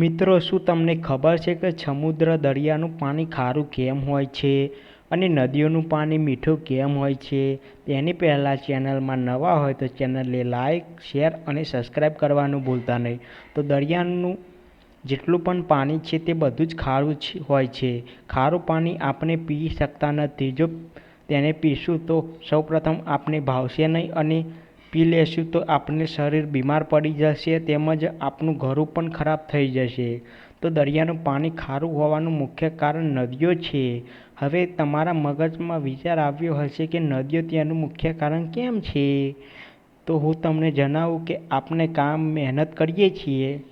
મિત્રો, શું તમને ખબર છે કે સમુદ્ર દરિયાનું પાણી ખારું કેમ હોય છે અને નદીઓનું પાણી મીઠું કેમ હોય છે? તેની પહેલાં ચેનલમાં નવા હોય તો ચેનલને લાઇક શેર અને સબસ્ક્રાઈબ કરવાનું ભૂલતા નહીં. તો દરિયાનું જેટલું પણ પાણી છે તે બધું જ ખારું હોય છે. ખારું પાણી આપણે પી શકતા નથી. જો તેને પીશું તો સૌપ્રથમ આપણે ભાવશે નહીં અને પી લેશું તો આપણે શરીર બીમાર પડી જશે તેમજ આપણું ઘરું પણ ખરાબ થઈ જશે. તો દરિયાનું પાણી ખારું હોવાનું મુખ્ય કારણ નદીઓ છે. હવે તમારા મગજમાં વિચાર આવ્યો હશે કે નદીઓ ત્યાંનું મુખ્ય કારણ કેમ છે? તો હું તમને જણાવું કે આપણે કામ મહેનત કરીએ છીએ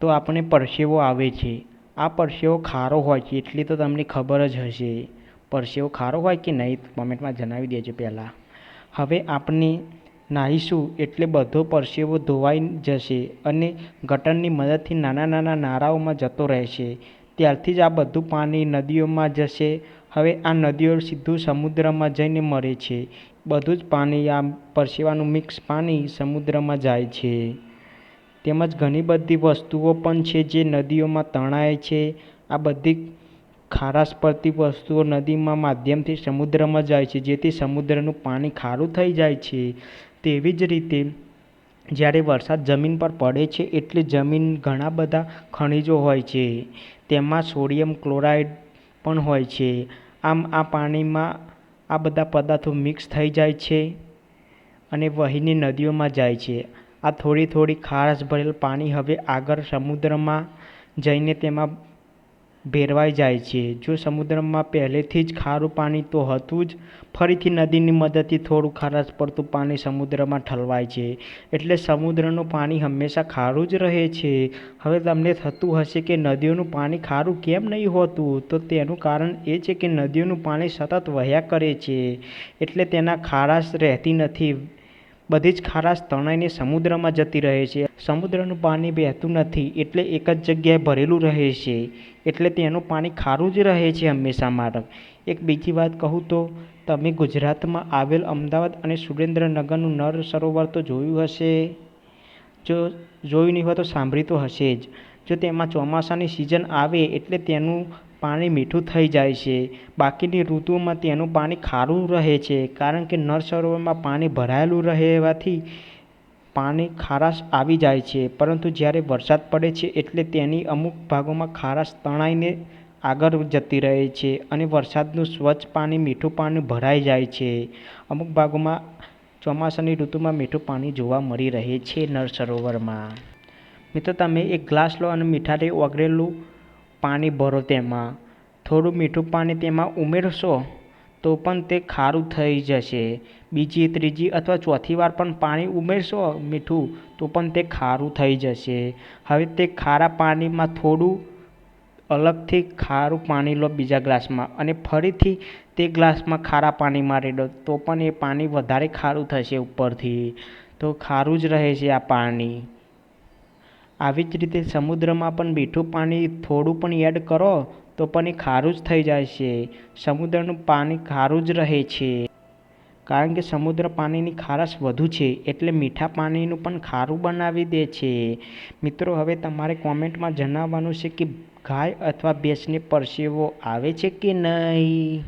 તો આપણે પરસેવો આવે છે. આ પરસેવો ખારો હોય છે એટલી તો તમને ખબર જ હશે. પરસેવો ખારો હોય કે નહીં? કોમેન્ટમાં જણાવી દેજો પહેલાં. હવે આપણે નાહીશું એટલે બધો પરસેવો ધોવાઈ જશે અને ગટરની મદદથી નાના નાના નાળાઓમાં જતો રહેશે. ત્યારથી જ આ બધું પાણી નદીઓમાં જશે. હવે આ નદીઓ સીધું સમુદ્રમાં જઈને મરે છે. બધું જ પાણી આ પરસેવાનું મિક્સ પાણી સમુદ્રમાં જાય છે. તેમજ ઘણી બધી વસ્તુઓ પણ છે જે નદીઓમાં તણાય છે. આ બધી ખારાશ પડતી વસ્તુઓ નદીમાં માધ્યમથી સમુદ્રમાં જાય છે, જેથી સમુદ્રનું પાણી ખારું થઈ જાય છે. તેવી જ રીતે, જ્યારે વરસાદ જમીન પર પડે છે, એટલે જમીન ઘણા બધા ખનિજો હોય છે. તેમાં સોડિયમ ક્લોરાઇડ પણ હોય છે. આમ, આ પાણીમાં આ બધા પદાર્થો મિક્સ થઈ જાય છે અને વહીને નદીઓમાં જાય છે. આ થોડી થોડી ખારાશ ભરેલ પાણી હવે આગળ સમુદ્રમાં જઈને તેમાં ભેરવાઈ જાય છે. જો સમુદ્રમાં પહેલેથી જ ખારું પાણી તો હતું જ, ફરીથી નદીની મદદથી થોડું ખારાશ પડતું પાણી સમુદ્રમાં ઠલવાય છે. એટલે સમુદ્રનું પાણી હંમેશા ખારું જ રહે છે. હવે તમને થતું હશે કે નદીઓનું પાણી ખારું કેમ નહીં હોતું, તો તેનું કારણ એ છે કે નદીઓનું પાણી સતત વહ્યા કરે છે. એટલે તેના ખારાશ રહેતી નથી. બધી જ ખારાશ તણાઈને સમુદ્રમાં જતી રહે છે. સમુદ્રનું પાણી વહેતું નથી એટલે એક જ જગ્યાએ ભરેલું રહે છે. એટલે તેનું પાણી ખારું જ રહે છે હંમેશા માટે એક બીજી વાત કહું તો, તમે ગુજરાતમાં આવેલ અમદાવાદ અને સુરેન્દ્રનગરનું નર સરોવર તો જોયું હશે? જો જોયું નહીં હોય તો સાંભળી તો હશે જ. જો તેમાં ચોમાસાની સિઝન આવે એટલે તેનું પાણી મીઠું થઈ જાય છે. બાકીની ઋતુમાં તેનું પાણી ખારું રહે છે, કારણ કે નળ સરોવરમાં પાણી ભરાયેલું રહે હોવાથી પાણી ખારાશ આવી જાય છે. પરંતુ જ્યારે વરસાદ પડે છે એટલે તેની અમુક ભાગોમાં ખારાશ તણાઈને આગળ જતી રહે છે અને વરસાદનું સ્વચ્છ પાણી, મીઠું પાણી ભરાઈ જાય છે. અમુક ભાગોમાં ચોમાસાની ઋતુમાં મીઠું પાણી જોવા મળી રહે છે નળ સરોવરમાં. મિત્રો, તમે એક ગ્લાસ લો અને મીઠાથી ઓગળેલું પાણી ભરો તેમાં. થોડું મીઠું પાણી તેમાં ઉમેરશો તો પણ તે ખારું થઈ જશે. બીજી, ત્રીજી અથવા ચોથી વાર પણ પાણી ઉમેરશો મીઠું તો પણ તે ખારું થઈ જશે. હવે તે ખારા પાણીમાં થોડું અલગથી ખારું પાણી લો બીજા ગ્લાસમાં અને ફરીથી તે ગ્લાસમાં ખારા પાણી મારી દો તો પણ એ પાણી વધારે ખારું થશે ઉપરથી. તો ખારું જ રહે છે આ પાણી. આવી જ રીતે સમુદ્રમાં પણ મીઠું પાણી થોડું પણ એડ કરો તો પણ એ ખારું જ થઈ જાય છે. સમુદ્રનું પાણી ખારું જ રહે છે. કારણ કે સમુદ્ર પાણીની ખારાશ વધુ છે એટલે મીઠા પાણીનું પણ ખારું બનાવી દે છે. મિત્રો, હવે તમારે કોમેન્ટમાં જણાવવાનું છે કે ગાય અથવા ભેંસને પરસેવો આવે છે કે નહીં?